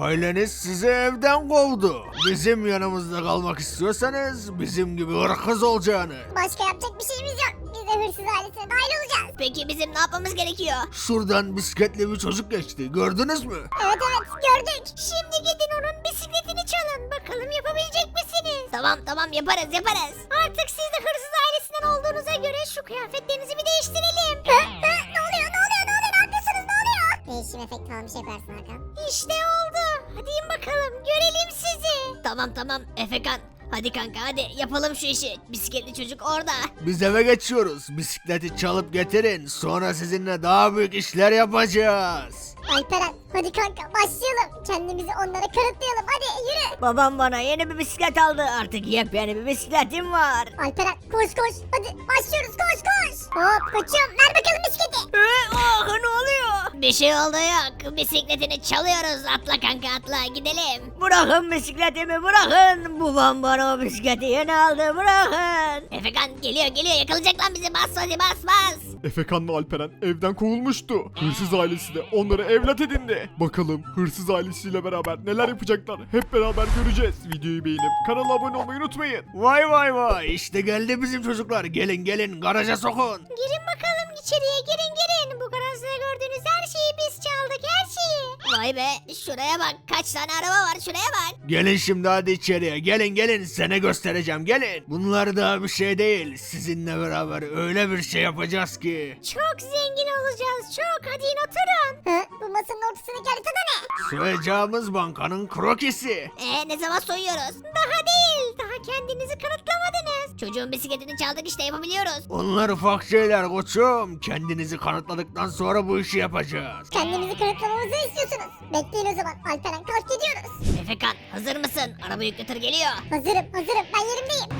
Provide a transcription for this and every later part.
Aileniz sizi evden kovdu. Bizim yanımızda kalmak istiyorsanız bizim gibi hırkız olacağını. Başka yapacak bir şeyimiz yok. Biz de hırsız ailesine dahil olacağız. Peki bizim ne yapmamız gerekiyor? Şuradan bisikletli bir çocuk geçti. Gördünüz mü? Evet evet gördük. Şimdi gidin onun bisikletini çalın. Bakalım yapabilecek misiniz? Tamam tamam yaparız yaparız. Artık siz de hırsız ailesinden olduğunuza göre şu kıyafetlerinizi bir değiştirelim. Ne oluyor ne oluyor ne oluyor ne yapıyorsunuz ne oluyor? Değişim efekti bir şey yaparsın Hakan. İşte oldu. Hadi in bakalım görelim sizi. Tamam tamam Efekan. Hadi kanka hadi yapalım şu işi. Bisikletli çocuk orada. Biz eve geçiyoruz. Bisikleti çalıp getirin. Sonra sizinle daha büyük işler yapacağız. Alperen hadi kanka başlayalım. Kendimizi onlara kanıtlayalım hadi yürü. Babam bana yeni bir bisiklet aldı. Artık yepyeni bir bisikletim var. Alperen koş koş hadi başlıyoruz koş koş. Hop koçum ver bakalım bisikleti. ah ne oluyor? Bir şey oldu yok. Bisikletini çalıyoruz. Atla kanka atla gidelim. Bırakın bisikletimi bırakın. Babam bana o bisikleti yeni aldı bırakın. Efekan geliyor geliyor yakalayacak lan bizi bas hadi bas bas. Efekan'la Alperen evden kovulmuştu. Hırsız ailesi de onları evlat edindi. Bakalım hırsız ailesiyle beraber neler yapacaklar hep beraber göreceğiz. Videoyu beğenip kanala abone olmayı unutmayın. Vay vay vay. İşte geldi bizim çocuklar. Gelin gelin garaja sokun. Girin bakalım içeriye girin girin. Vay be şuraya bak kaç tane araba var şuraya bak. Gelin şimdi hadi içeriye. Gelin gelin. Sana göstereceğim. Gelin. Bunlar daha bir şey değil. Sizinle beraber öyle bir şey yapacağız ki. Çok zengin olacağız çok hadi in oturun. Hı? Bu masanın ortasındaki haritada ne? Soyacağımız bankanın krokisi. Ee ne zaman soyuyoruz? Daha değil daha kendinizi kanıtlamadınız. Çocuğun bisikletini çaldık işte yapabiliyoruz. Onlar ufak şeyler koçum. Kendinizi kanıtladıktan sonra bu işi yapacağız. Kendimizi kanıtlamamızı istiyorsunuz. Bekleyin o zaman Alperen kalk gidiyoruz. Efekan hazır mısın? Araba yükletir geliyor. Hazırım hazırım ben yerimdeyim.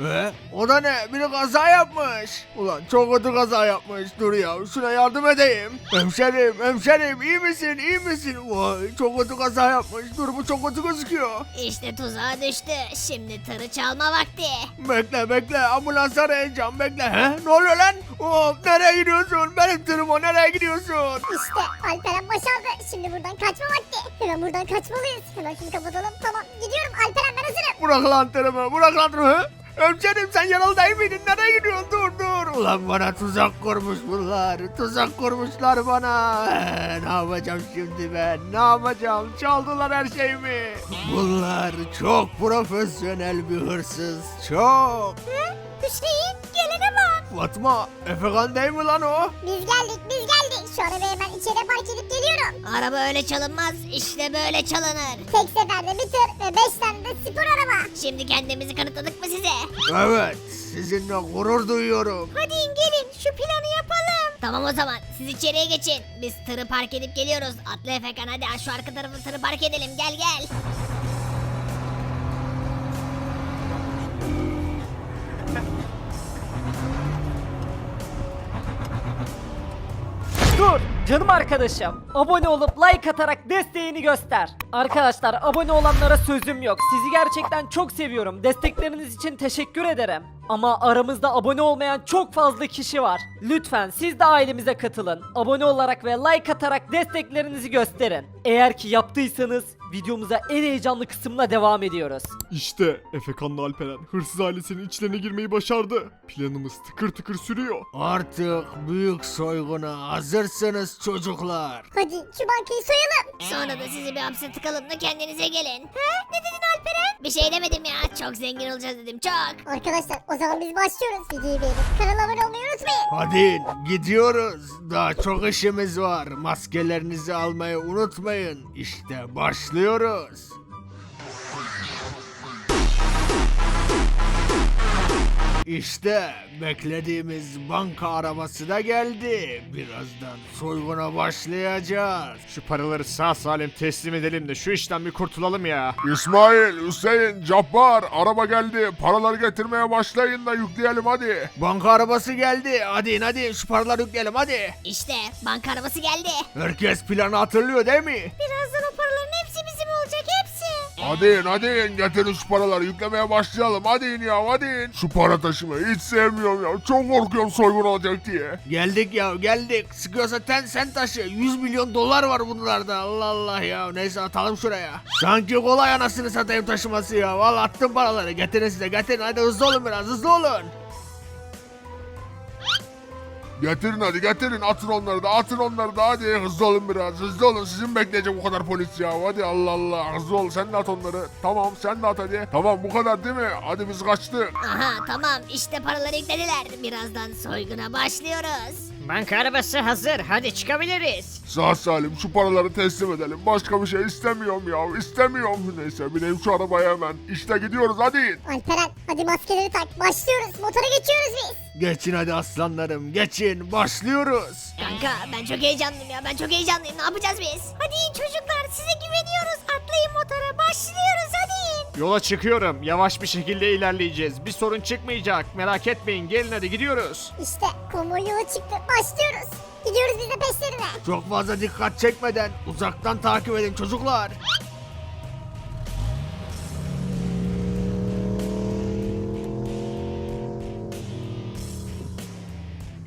Ve o da ne? Biri kaza yapmış. Ulan çok kötü kaza yapmış. Dur ya şuna yardım edeyim. Hemşerim hemşerim iyi misin iyi misin? Vay çok kötü kaza yapmış. Dur bu çok kötü gözüküyor. İşte tuzağa düştü. Şimdi tırı çalma vakti. Bekle bekle ambulans arayacağım bekle. He? Ne oluyor lan? Of nereye gidiyorsun? Benim tırım o nereye gidiyorsun? İşte Alperen başardı. Şimdi buradan kaçma vakti. Hemen buradan kaçmalıyız. Hemen şunu kapatalım. Tamam gidiyorum Alperen ben hazırım. Bırak lan tırımı bırak lan tırımı. Ömcanım sen yaralı değil miydin? Nereye gidiyorsun? Dur dur. Ulan bana tuzak kurmuş bunlar. Tuzak kurmuşlar bana. Ee, ne yapacağım şimdi ben? Ne yapacağım? Çaldılar her şeyimi. Bunlar çok profesyonel bir hırsız. Çok. Hı? Hüseyin gelene bak. Fatma Efekan değil mi lan o? Biz geldik biz geldik. Şu arabayı ben içeri park edip geliyorum. Araba öyle çalınmaz işte böyle çalınır. Tek seferde bitir ve 5 Şimdi kendimizi kanıtladık mı size? Evet, sizinle gurur duyuyorum. Hadi in gelin şu planı yapalım. Tamam o zaman siz içeriye geçin. Biz tırı park edip geliyoruz. Atla Efekan hadi şu arka tarafı tırı park edelim gel gel. Dur canım arkadaşım. Abone olup like atarak desteğini göster. Arkadaşlar abone olanlara sözüm yok. Sizi gerçekten çok seviyorum. Destekleriniz için teşekkür ederim. Ama aramızda abone olmayan çok fazla kişi var. Lütfen siz de ailemize katılın. Abone olarak ve like atarak desteklerinizi gösterin. Eğer ki yaptıysanız videomuza en heyecanlı kısımla devam ediyoruz. İşte Efekan'la Alperen hırsız ailesinin içlerine girmeyi başardı. Planımız tıkır tıkır sürüyor. Artık büyük soyguna hazırsınız çocuklar. Hadi şu bankayı soyalım. Sonra da sizi bir hapse tıkalım da kendinize gelin. He? Ne dedin Alperen? Bir şey demedim ya. Çok zengin olacağız dedim çok. Arkadaşlar o zaman biz başlıyoruz. Videoyu beğenip kanala abone olmayı unutmayın. Hadi gidiyoruz. Daha çok işimiz var. Maskelerinizi almayı unutmayın. İşte başlıyoruz. İşte beklediğimiz banka arabası da geldi. Birazdan soyguna başlayacağız. Şu paraları sağ salim teslim edelim de şu işten bir kurtulalım ya. İsmail, Hüseyin, Cabbar, araba geldi. Paraları getirmeye başlayın da yükleyelim hadi. Banka arabası geldi. Hadi in hadi şu paraları yükleyelim hadi. İşte banka arabası geldi. Herkes planı hatırlıyor değil mi? Birazdan o Hadi in hadi in getirin şu paraları yüklemeye başlayalım hadi ya hadi. Şu para taşımayı hiç sevmiyorum ya çok korkuyorum soygun olacak diye. Geldik ya geldik. Sıkıyorsa sen, sen taşı. 100 milyon dolar var bunlarda. Allah Allah ya. Neyse atalım şuraya. Sanki kolay anasını satayım taşıması ya. Valla attım paraları. Getirin size getirin. Hadi hızlı olun biraz hızlı olun. Getirin hadi getirin. Atın onları da atın onları da. Hadi hızlı olun biraz hızlı olun. Sizin bekleyecek bu kadar polis ya. Hadi Allah Allah hızlı ol. Sen de at onları. Tamam sen de at hadi. Tamam bu kadar değil mi? Hadi biz kaçtık. Aha tamam. İşte paraları yüklediler. Birazdan soyguna başlıyoruz. Banka arabası hazır. Hadi çıkabiliriz. sağ salim şu paraları teslim edelim başka bir şey istemiyorum ya istemiyorum neyse bineyim şu arabaya hemen işte gidiyoruz hadi Alperen hadi maskeleri tak. Başlıyoruz. Motora geçiyoruz biz. Geçin hadi aslanlarım geçin. Başlıyoruz. Kanka ben çok heyecanlıyım ya ben çok heyecanlıyım. Ne yapacağız biz? Hadi çocuklar size güveniyoruz. Atlayın motora. Başlıyoruz hadi. Yola çıkıyorum. Yavaş bir şekilde ilerleyeceğiz. Bir sorun çıkmayacak. Merak etmeyin. Gelin hadi gidiyoruz. İşte konvoy yola çıktı. Başlıyoruz. Gidiyoruz biz de peşlerine. Çok fazla dikkat çekmeden uzaktan takip edin çocuklar.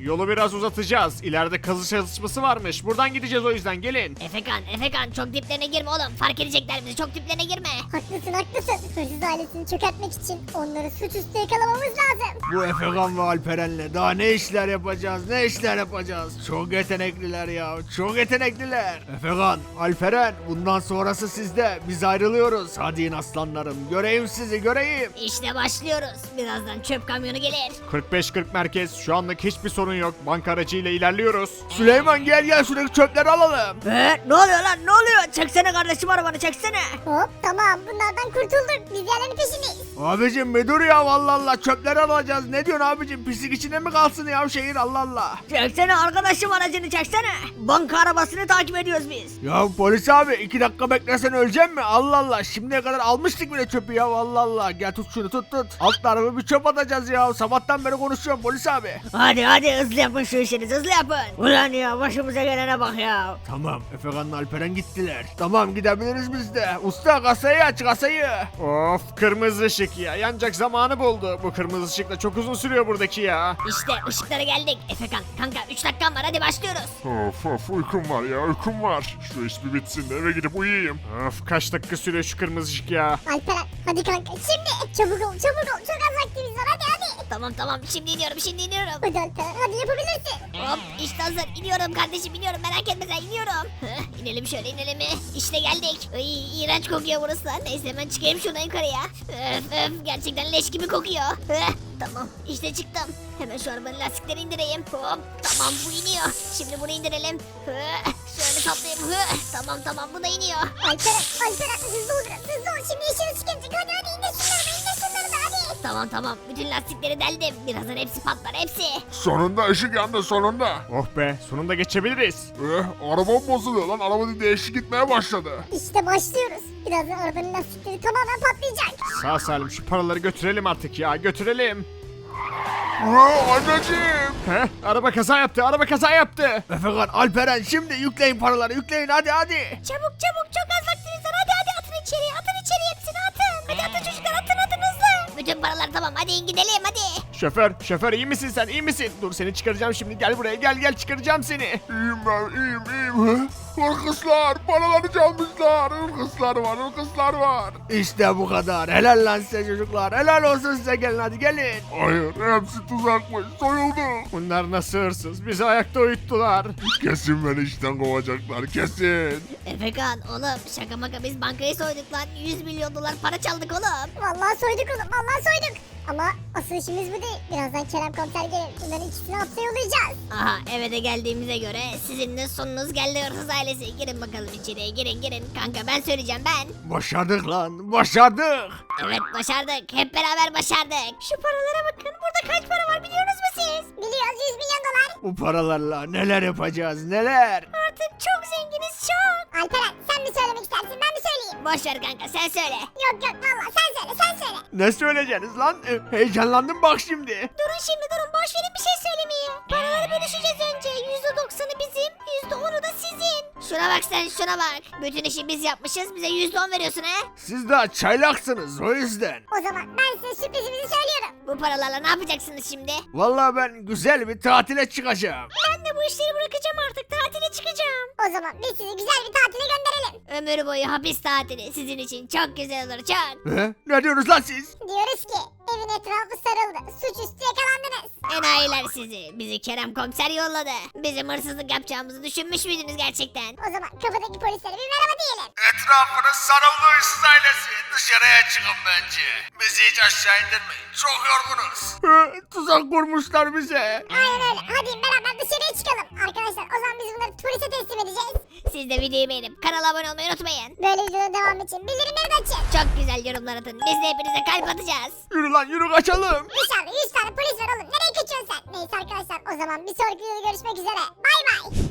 Yolu biraz uzatacağız. İleride kazı çalışması varmış. Buradan gideceğiz o yüzden gelin. Efekan Efekan çok diplerine girme oğlum. Fark edecekler bizi çok diplerine girme. Haklısın haklısın. Hırsız ailesini çökertmek için onları suçüstü yakalamamız lazım. Bu Efekan ve Alperen'le daha ne işler yapacağız ne işler yapacağız. Çok yetenekliler ya çok yetenekliler. Efekan, Alperen bundan sonrası sizde. Biz ayrılıyoruz. Hadi in aslanlarım göreyim sizi göreyim. İşte başlıyoruz. Birazdan çöp kamyonu gelir. 45-40 merkez. Şu anlık hiçbir sorun yok. Banka aracıyla ilerliyoruz. Süleyman gel gel şuradaki çöpleri alalım. Ee, ne oluyor lan ne oluyor? Çeksene kardeşim arabanı çeksene. Hop tamam bunlardan kurtulduk. Biz diğerlerinin peşindeyiz. Abicim bir dur ya vallahi Allah çöpleri alacağız. Ne diyorsun abicim pislik içinde mi kalsın ya şehir Allah Allah. Çeksene arkadaşım aracını çeksene. Banka arabasını takip ediyoruz biz. Ya polis abi iki dakika beklesen öleceğim mi? Allah Allah şimdiye kadar almıştık bile çöpü ya Allah Allah. Gel tut şunu tut tut. Alt tarafı bir çöp atacağız ya. Sabahtan beri konuşuyorum polis abi. Hadi hadi hızlı yapın şu işinizi hızlı yapın. Ulan ya başımıza gelene bak ya. Tamam Efekan'la Alperen gittiler. Tamam gidebiliriz biz de. Usta kasayı aç kasayı. Of kırmızı ışık ya. Yanacak zamanı buldu. Bu kırmızı ışık da çok uzun sürüyor buradaki ya. İşte ışıklara geldik. Efekan kanka 3 dakikan var hadi başlıyoruz. Of of uykum var ya uykum var şu iş bir bitsin de eve gidip uyuyayım Of kaç dakika sürüyor şu kırmızı ışık ya. Alperen hadi kanka şimdi. Çabuk ol çabuk ol. Çok az Tamam tamam şimdi iniyorum şimdi iniyorum. Hadi hadi yapabilirsin. Hop işte hazır iniyorum kardeşim iniyorum merak etme sen iniyorum. Heh, inelim şöyle inelim? İşte geldik. Ay iğrenç kokuyor burası. Neyse hemen çıkayım şuradan yukarıya. Öf öf gerçekten leş gibi kokuyor. Heh, tamam işte çıktım. Hemen şu arabanın lastikleri indireyim. Hop tamam bu iniyor. Şimdi bunu indirelim. Heh, şöyle saplayayım. Heh, tamam tamam bu da iniyor. Alperen Alperen hızlı ol biraz hızlı ol. Şimdi ışık yanacak. Hadi hadi indir Tamam tamam bütün lastikleri deldim. Birazdan hepsi patlar hepsi. sonunda ışık yandı sonunda Oh be sonunda geçebiliriz. Eh, arabam bozuluyor lan araba değişik gitmeye başladı İşte başlıyoruz. Birazdan arabanın lastikleri tamamen patlayacak. Sağ salim şu paraları götürelim artık ya götürelim. Aa, anneciğim Heh, araba kaza yaptı araba kaza yaptı. Efekan, Alperen şimdi yükleyin paraları yükleyin hadi hadi. Çabuk çabuk çok az vaktiniz var. Hadi hadi atın içeriye atın Bütün paralar tamam hadi gidelim hadi. Şoför şoför iyi misin sen iyi misin? Dur seni çıkaracağım şimdi gel buraya gel gel çıkaracağım seni. İyiyim ben iyiyim iyiyim Hırkızlar paraları çalmışlar Hırkızlar var hırkızlar var İşte bu kadar. Helal lan size çocuklar. Helal olsun size gelin hadi gelin. Hayır hepsi tuzakmış soyulduk Bunlar nasıl hırsız bizi ayakta uyuttular. Kesin beni işten kovacaklar kesin Efekan oğlum şaka maka biz bankayı soyduk lan 100 milyon dolar para çaldık oğlum. Vallahi soyduk oğlum vallahi soyduk. Ama asıl işimiz bu değil. Birazdan Kerem komiser gelir. Bunların ikisini hapse yollayacağız. Aha eve de geldiğimize göre sizin de sonunuz geldi hırsız ailesi. Girin bakalım içeriye girin girin. Kanka ben söyleyeceğim ben. Başardık lan. Başardık. Evet başardık hep beraber başardık. Şu paralara bakın. Burada kaç para var biliyorsunuz mu siz? Biliyoruz 100 milyon dolar. Bu paralarla neler yapacağız neler. Artık çok zenginiz çok. Alperen sen mi söylemek istersin ben mi söyleyeyim? Boş ver kanka sen söyle. Yok yok valla sen söyle sen söyle. Ne söyleyeceksiniz lan? Heyecanlandım bak şimdi. Durun şimdi durun boş verin bir şey Şuna bak sen şuna bak. Bütün işi biz yapmışız bize yüzde on veriyorsun he? Siz daha çaylaksınız o yüzden. O zaman ben size sürprizimizi söylüyorum. Bu paralarla ne yapacaksınız şimdi? Vallahi ben güzel bir tatile çıkacağım. Ben de bu işleri bırakacağım artık tatile çıkacağım. O zaman biz sizi güzel bir tatile. Ömür boyu hapis tatili sizin için çok güzel olur çok. He? Ne diyorsunuz lan siz? Diyoruz ki evin etrafı sarıldı. Suçüstü yakalandınız. Enayiler sizi. Bizi Kerem komiser yolladı. Bizim hırsızlık yapacağımızı düşünmüş müydünüz gerçekten? O zaman kapıdaki polislere bir merhaba diyelim. Etrafınız sarıldı hırsız ailesi. Dışarıya çıkın bence. Bizi hiç aşağı indirmeyin. Çok yorgunuz. tuzak kurmuşlar bize. Aynen öyle. Hadi beraber dışarıya çıkalım. Biz bunları polise teslim edeceğiz. Siz de videoyu beğenip kanala abone olmayı unutmayın. Böyle videonun devamı için bildirimleri de açın. Çok güzel yorumlar atın. Biz de hepinize kalp atacağız. Yürü lan yürü kaçalım. Dışarıda 100 tane polis var oğlum. Nereye kaçıyorsun sen? Neyse arkadaşlar o zaman bir sonraki videoda görüşmek üzere. Bay bay.